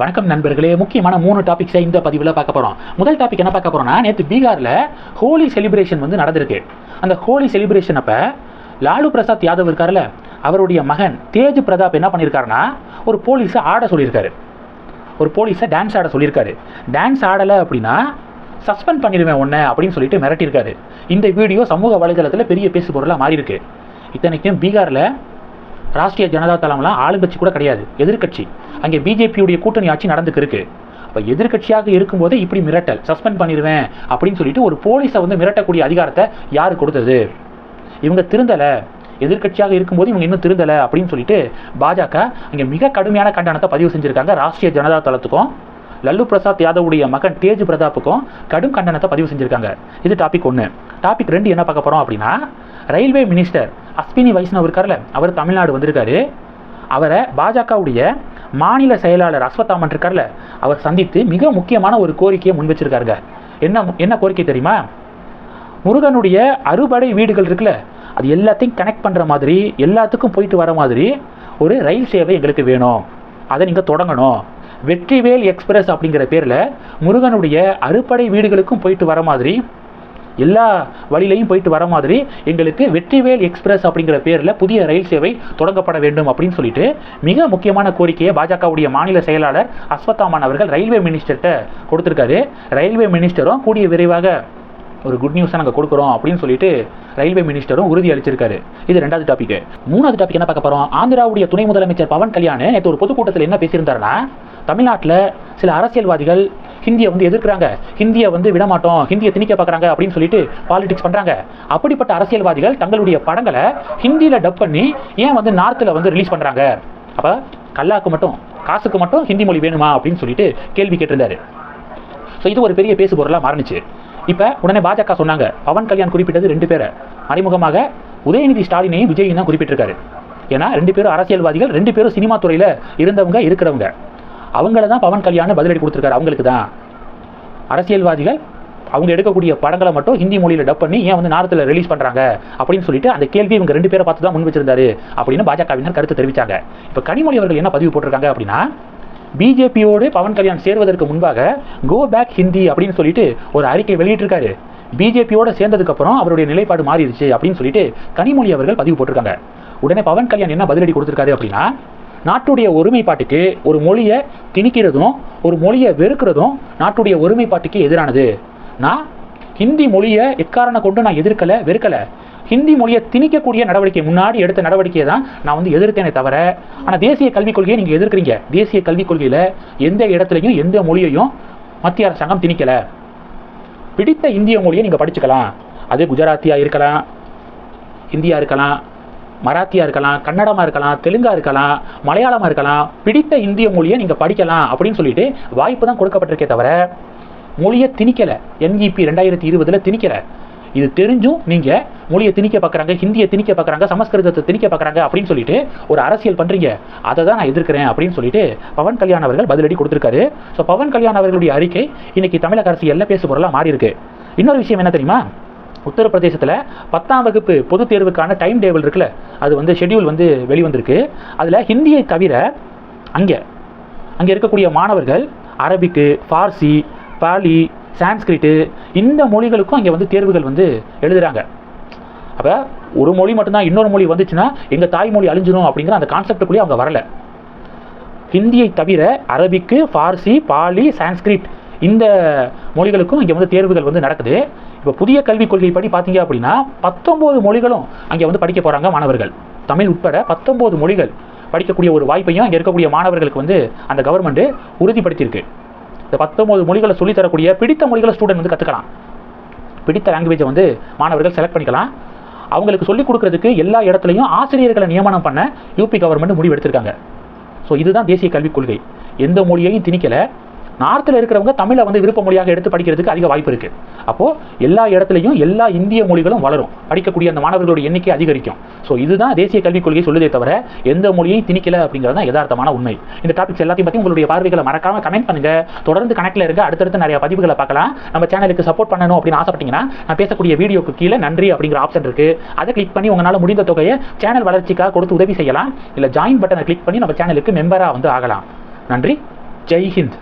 வணக்கம் நண்பர்களே. முக்கியமான மூணு டாபிக்ஸை இந்த பதிவில் பார்க்க போகிறோம் முதல் டாபிக் என்ன பார்க்க போகிறோம்னா நேற்று பீகாரில் ஹோலி செலிப்ரேஷன் வந்து நடந்திருக்கு. அந்த ஹோலி செலிப்ரேஷன் அப்போ லாலு பிரசாத் யாதவ் இருக்கார்ல அவருடைய மகன் தேஜ் பிரதாப் என்ன பண்ணியிருக்காருன்னா ஒரு போலீஸை ஆட சொல்லியிருக்காரு. ஒரு போலீஸை டான்ஸ் ஆட சொல்லியிருக்காரு. டான்ஸ் ஆடலை அப்படின்னா சஸ்பெண்ட் பண்ணிடுவேன் ஒன்று அப்படின்னு சொல்லிட்டு மிரட்டியிருக்காரு. இந்த வீடியோ சமூக வலைதளத்தில் பெரிய பேசு பொருளாக மாறி இருக்கு இத்தனைக்கும் பீகாரில் ராஷ்டிரிய ஜனதா தளம்லாம் ஆளுங்கட்சி கூட கிடையாது எதிர்க்கட்சி. அங்கே பிஜேபியுடைய கூட்டணி ஆட்சி நடந்துக்கு இருக்கு. அப்போ எதிர்க்கட்சியாக இருக்கும்போதே இப்படி மிரட்டல் சஸ்பெண்ட் பண்ணிடுவேன் அப்படின்னு சொல்லிட்டு ஒரு போலீஸை வந்து மிரட்டக்கூடிய அதிகாரத்தை யார் கொடுத்தது? இவங்க திருந்தலை. எதிர்க்கட்சியாக இருக்கும்போது இவங்க இன்னும் திருந்தலை அப்படின்னு சொல்லிட்டு பாஜக அங்கே மிக கடுமையான கண்டனத்தை பதிவு செஞ்சுருக்காங்க ராஷ்டிரிய ஜனதா தளத்துக்கும். லல்லு பிரசாத் யாதவுடைய மகன் தேஜ் பிரதாப்புக்கும் கடும் கண்டனத்தை பதிவு செஞ்சுருக்காங்க. இது டாபிக் ஒன்று டாபிக் ரெண்டு என்ன பார்க்க போகிறோம் அப்படின்னா ரயில்வே மினிஸ்டர் அஸ்வினி வைஷ்ணவ் இருக்கார்ல அவர் தமிழ்நாடு வந்திருக்காரு. அவரை பாஜகவுடைய மாநில செயலாளர் அஸ்வத்தாமன் இருக்கார்ல அவர் சந்தித்து மிக முக்கியமான ஒரு கோரிக்கையை முன் வச்சிருக்காருங்க. என்ன என்ன கோரிக்கை தெரியுமா? முருகனுடைய அறுபடை வீடுகள் இருக்குல்ல அது எல்லாத்தையும் கனெக்ட் பண்ணுற மாதிரி எல்லாத்துக்கும் போயிட்டு வர மாதிரி ஒரு ரயில் சேவை எங்களுக்கு வேணும். அதை நீங்கள் தொடங்கணும். வெற்றிவேல் எக்ஸ்பிரஸ் அப்படிங்கிற பேரில் முருகனுடைய அறுபடை வீடுகளுக்கும் போயிட்டு வர மாதிரி எல்லா வழியிலையும் போயிட்டு வர மாதிரி எங்களுக்கு வெற்றிவேல் எக்ஸ்பிரஸ் அப்படிங்கிற பேரில் புதிய ரயில் சேவை தொடங்கப்பட வேண்டும் அப்படின்னு சொல்லிட்டு மிக முக்கியமான கோரிக்கையை பாஜகவுடைய மாநில செயலாளர் அஸ்வத்தாமன் அவர்கள் ரயில்வே மினிஸ்டர்கிட்ட கொடுத்துருக்காரு. ரயில்வே மினிஸ்டரும் கூடிய விரைவாக ஒரு குட் நியூஸை நாங்கள் கொடுக்குறோம் அப்படின்னு சொல்லிட்டு ரயில்வே மினிஸ்டரும் உறுதி அளிச்சிருக்காரு. இது ரெண்டாவது டாபிக் மூணாவது டாபிக் என்ன பார்க்க போகிறோம் ஆந்திராவுடைய துணை முதலமைச்சர் பவன் கல்யாண் நேற்று ஒரு பொதுக்கூட்டத்தில் என்ன பேசியிருந்தாருன்னா தமிழ்நாட்டில் சில அரசியல்வாதிகள் ஹிந்தியை வந்து எதிர்க்கிறாங்க. ஹிந்தியை வந்து விடமாட்டோம். ஹிந்தியை திணிக்க பார்க்குறாங்க அப்படின்னு சொல்லிட்டு பாலிடிக்ஸ் பண்ணுறாங்க அப்படிப்பட்ட அரசியல்வாதிகள் தங்களுடைய படங்களை ஹிந்தியில் டப் பண்ணி ஏன் வந்து நார்த்தில் வந்து ரிலீஸ் பண்ணுறாங்க அப்போ கல்லாக்கு மட்டும் காசுக்கு மட்டும் ஹிந்தி மொழி வேணுமா அப்படின்னு சொல்லிட்டு கேள்வி கேட்டிருந்தாரு. ஸோ இது ஒரு பெரிய பேசு பொருளாக மாறினுச்சு. இப்போ உடனே பாஜக சொன்னாங்க பவன் கல்யாண் குறிப்பிட்டது ரெண்டு பேரை. மறைமுகமாக உதயநிதி ஸ்டாலினையும் விஜயும் தான் குறிப்பிட்டிருக்காரு. ஏன்னா ரெண்டு பேரும் அரசியல்வாதிகள் ரெண்டு பேரும் சினிமா துறையில் இருந்தவங்க இருக்கிறவங்க. அவங்கள தான் பவன் கல்யாணம் பதிலடி கொடுத்துருக்காரு. அவங்களுக்கு தான் அரசியல்வாதிகள் அவங்க எடுக்கக்கூடிய படங்களை மட்டும் ஹிந்தி மொழியில் டப் பண்ணி ஏன் வந்து நாரத்தில் ரிலீஸ் பண்ணுறாங்க அப்படின்னு சொல்லிட்டு அந்த கேள்வி இவங்க ரெண்டு பேரை பார்த்து தான் முன் வச்சிருந்தாரு அப்படின்னு பாஜகவினர் கருத்து தெரிவித்தாங்க இப்போ கனிமொழி அவர்கள் என்ன பதிவு போட்டிருக்காங்க அப்படின்னா பிஜேபியோடு பவன் கல்யாண் சேர்வதற்கு முன்பாக கோ பேக் ஹிந்தி அப்படின்னு சொல்லிட்டு ஒரு அறிக்கை வெளியிட்டிருக்காரு. பிஜேபியோட சேர்ந்ததுக்கப்புறம் அவருடைய நிலைப்பாடு மாறிடுச்சு அப்படின்னு சொல்லிட்டு கனிமொழி அவர்கள் பதிவு போட்டிருக்காங்க. உடனே பவன் கல்யாண் என்ன பதிலடி கொடுத்துருக்காரு அப்படின்னா நாட்டுடைய ஒருமைப்பாட்டுக்கு ஒரு மொழியை திணிக்கிறதும் ஒரு மொழியை வெறுக்கிறதும் நாட்டுடைய ஒருமைப்பாட்டுக்கு எதிரானது. நான் ஹிந்தி மொழியை எக்காரணம் கொண்டு நான் எதிர்க்கலை வெறுக்கலை. ஹிந்தி மொழியை திணிக்கக்கூடிய நடவடிக்கை முன்னாடி எடுத்த நடவடிக்கையை தான் நான் வந்து எதிர்த்தேனே தவிர ஆனால் தேசிய கல்விக் கொள்கையை நீங்கள் எதிர்க்கிறீங்க. தேசிய கல்விக் கொள்கையில் எந்த இடத்துலையும் எந்த மொழியையும் மத்திய அரசாங்கம் திணிக்கலை. பிடித்த இந்திய மொழியை நீங்கள் படிச்சுக்கலாம். அது குஜராத்தியாக இருக்கலாம் இந்தியா இருக்கலாம் மராத்தியாக இருக்கலாம் கன்னடமாக இருக்கலாம் தெலுங்கா இருக்கலாம் மலையாளமாக இருக்கலாம் பிடித்த இந்திய மொழியை நீங்கள் படிக்கலாம் அப்படின்னு சொல்லிட்டு வாய்ப்பு தான் கொடுக்கப்பட்டிருக்கே தவிர மொழியை திணிக்கலை. என்இபி ரெண்டாயிரத்தி இருபதில் திணிக்கலை. இது தெரிஞ்சும் நீங்கள் மொழியை திணிக்க பார்க்குறாங்க ஹிந்தியை திணிக்க பார்க்குறாங்க சமஸ்கிருதத்தை திணிக்க பார்க்குறாங்க அப்படின்னு சொல்லிட்டு ஒரு அரசியல் பண்ணுறீங்க அதை தான் நான் எதிர்க்கிறேன் அப்படின்னு சொல்லிட்டு பவன் கல்யாண் அவர்கள் பதிலடி கொடுத்துருக்காரு. ஸோ பவன் கல்யாண் அவர்களுடைய அறிக்கை இன்னைக்கு தமிழக அரசு எல்லாம் பேசு பொருளாக மாறி இருக்கு இன்னொரு விஷயம் என்ன தெரியுமா? உத்தரப்பிரதேசத்தில் பத்தாம் வகுப்பு பொதுத் தேர்வுக்கான டைம் டேபிள் இருக்குல்ல அது வந்து ஷெட்யூல் வந்து வெளிவந்திருக்கு. அதில் ஹிந்தியை தவிர அங்கே அங்கே இருக்கக்கூடிய மாணவர்கள் அரபிக்கு ஃபார்சி பாலி சான்ஸ்கிரிட்டு இந்த மொழிகளுக்கும் அங்கே வந்து தேர்வுகள் வந்து எழுதுகிறாங்க அப்போ ஒரு மொழி மட்டும்தான் இன்னொரு மொழி வந்துச்சுன்னா எங்கள் தாய்மொழி அழிஞ்சிடும் அப்படிங்கிற அந்த கான்செப்டுக்குள்ளேயே அவங்க வரல. ஹிந்தியை தவிர அரபிக்கு ஃபார்சி பாலி சான்ஸ்கிரிட் இந்த மொழிகளுக்கும் இங்கே வந்து தேர்வுகள் வந்து நடக்குது. இப்போ புதிய கல்விக் கொள்கை படி பார்த்தீங்க அப்படின்னா பத்தொம்போது மொழிகளும் அங்கே வந்து படிக்க போகிறாங்க மாணவர்கள். தமிழ் உட்பட பத்தொம்போது மொழிகள் படிக்கக்கூடிய ஒரு வாய்ப்பையும் அங்கே இருக்கக்கூடிய மாணவர்களுக்கு வந்து அந்த கவர்மெண்ட்டு உறுதிப்படுத்தியிருக்கு. இந்த பத்தொம்போது மொழிகளை சொல்லித் தரக்கூடிய பிடித்த மொழிகளை ஸ்டூடெண்ட் வந்து கற்றுக்கலாம் பிடித்த லாங்குவேஜை வந்து மாணவர்கள் செலக்ட் பண்ணிக்கலாம். அவங்களுக்கு சொல்லிக் கொடுக்கறதுக்கு எல்லா இடத்துலையும் ஆசிரியர்களை நியமனம் பண்ண யூபி கவர்மெண்ட் முடிவு எடுத்திருக்காங்க. ஸோ இதுதான் தேசிய கல்விக் கொள்கை. எந்த மொழியையும் திணிக்கலை. நார்த்தில் இருக்கிறவங்க தமிழை வந்து விருப்ப மொழியாக எடுத்து படிக்கிறதுக்கு அதிக வாய்ப்பு இருக்குது அப்போது எல்லா இடத்துலையும் எல்லா இந்திய மொழிகளும் வளரும். படிக்கக்கூடிய அந்த மாணவர்களுடைய எண்ணிக்கை அதிகரிக்கும். ஸோ இதுதான் தேசிய கல்விக் கொள்கை சொல்லுதே தவிர எந்த மொழியையும் திணிக்கல அப்படிங்கிறது தான் யதார்த்தமான உண்மை. இந்த டாபிக்ஸ் எல்லாத்தையும் பற்றி உங்களுடைய பார்வைகளை மறக்காம கமெண்ட் பண்ணுங்க. தொடர்ந்து கணக்கில் இருக்க அடுத்தடுத்து நிறைய பதிவுகளை பார்க்கலாம். நம்ம சேனலுக்கு சப்போர்ட் பண்ணணும் அப்படின்னு ஆசைப்பட்டீங்கன்னா நான் பேசக்கூடிய வீடியோக்கு கீழே நன்றி அப்படிங்கிற ஆப்ஷன் இருக்கு. அதை கிளிக் பண்ணி உங்களால் முடிந்த தொகையை சேனல் வளர்ச்சிக்காக கொடுத்து உதவி செய்யலாம். இல்லை ஜாயின் பட்டனை கிளிக் பண்ணி நம்ம சேனலுக்கு மெம்பராக வந்து ஆகலாம். நன்றி. ஜெய் ஹிந்த்.